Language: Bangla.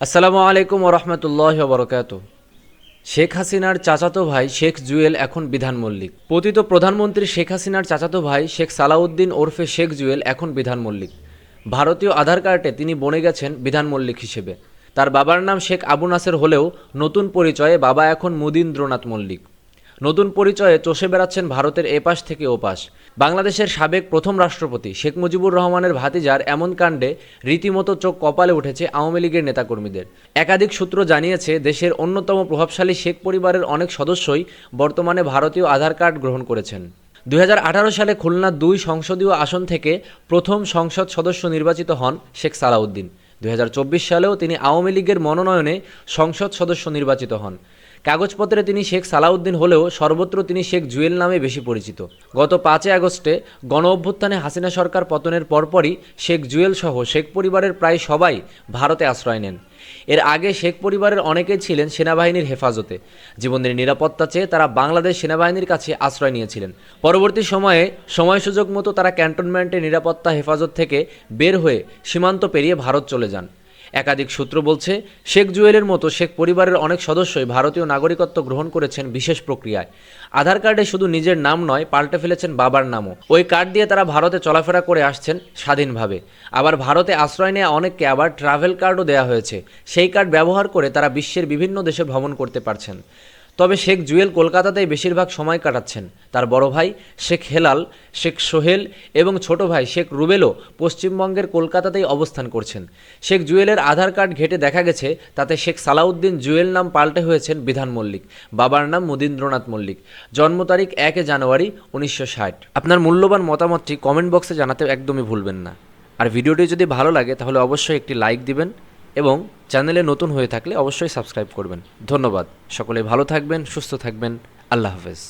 আসসালামু আলাইকুম ওরহমতুল্লাহ বরকাত শেখ হাসিনার চাচাতো ভাই শেখ জুয়েল এখন বিধান মল্লিক। পতিত প্রধানমন্ত্রী শেখ হাসিনার চাচাতো ভাই শেখ সালাউদ্দিন ওরফে শেখ জুয়েল এখন বিধান মল্লিক। ভারতীয় আধার কার্ডে তিনি বনে গেছেন বিধান মল্লিক হিসেবে। তার বাবার নাম শেখ আবু নাসের হলেও নতুন পরিচয়ে বাবা এখন মুদীন্দ্রনাথ মল্লিক। নতুন পরিচয়ে চষে বেড়াচ্ছেন ভারতের এপাশ থেকে ওপাশ। বাংলাদেশের সাবেক প্রথম রাষ্ট্রপতি শেখ মুজিবুর রহমানের ভাতিজার এমন কাণ্ডে রীতিমতো চোখ কপালে উঠেছে আওয়ামী লীগের নেতাকর্মীদের। একাধিক সূত্র জানিয়েছে, দেশের অন্যতম প্রভাবশালী শেখ পরিবারের অনেক সদস্যই বর্তমানে ভারতীয় আধার কার্ড গ্রহণ করেছেন। দুই হাজার আঠারো সালে খুলনা দুই সংসদীয় আসন থেকে প্রথম সংসদ সদস্য নির্বাচিত হন শেখ সালাউদ্দিন। দুই হাজার চব্বিশ সালেও তিনি আওয়ামী লীগের মনোনয়নে সংসদ সদস্য নির্বাচিত হন। কাগজপত্রে তিনি শেখ সালাউদ্দিন হলেও সর্বত্র তিনি শেখ জুয়েল নামে বেশি পরিচিত। গত পাঁচই আগস্টে গণ অভ্যুত্থানে হাসিনা সরকার পতনের পরপরই শেখ জুয়েল সহ শেখ পরিবারের প্রায় সবাই ভারতে আশ্রয় নেন। এর আগে শেখ পরিবারের অনেকেই ছিলেন সেনাবাহিনীর হেফাজতে। জীবনের নিরাপত্তা চেয়ে তারা বাংলাদেশ সেনাবাহিনীর কাছে আশ্রয় নিয়েছিলেন। পরবর্তী সময়ে সময় সুযোগ মতো তারা ক্যান্টনমেন্টে নিরাপত্তা হেফাজত থেকে বের হয়ে সীমান্ত পেরিয়ে ভারত চলে যান। একাধিক সূত্র বলছে, শেখ জুয়েলের মতো শেখ পরিবারের অনেক সদস্যই ভারতীয় নাগরিকত্ব গ্রহণ করেছেন বিশেষ প্রক্রিয়ায়। আধার কার্ডে শুধু নিজের নাম নয়, পাল্টে ফেলেছেন বাবার নামও। ওই কার্ড দিয়ে তারা ভারতে চলাফেরা করে আসছেন স্বাধীনভাবে। আবার ভারতে আশ্রয় নেওয়া অনেককে আবার ট্রাভেল কার্ডও দেওয়া হয়েছে। সেই কার্ড ব্যবহার করে তারা বিশ্বের বিভিন্ন দেশে ভ্রমণ করতে পারছেন। তবে শেখ জুয়েল কলকাতাতেই বেশিরভাগ সময় কাটাচ্ছেন। তার বড় ভাই শেখ হেলাল, শেখ সোহেল এবং ছোট ভাই শেখ রুবেলও পশ্চিমবঙ্গের কলকাতাতেই অবস্থান করছেন। শেখ জুয়েলের আধার কার্ড ঘেটে দেখা গেছে, তাতে শেখ সালাউদ্দিন জুয়েল নাম পাল্টে হয়েছেন বিধান মল্লিক, বাবার নাম মদীন্দ্রনাথ মল্লিক। জন্ম তারিখ একে জানুয়ারি উনিশশো ষাট। আপনার মূল্যবান মতামতটি কমেন্ট বক্সে জানাতে একদমই ভুলবেন না। আর ভিডিওটি যদি ভালো লাগে তাহলে অবশ্যই একটি লাইক দিবেন এবং চ্যানেলে নতুন হয়ে থাকলে অবশ্যই সাবস্ক্রাইব করবেন। ধন্যবাদ। সকলে ভালো থাকবেন, সুস্থ থাকবেন। আল্লাহ হাফেজ।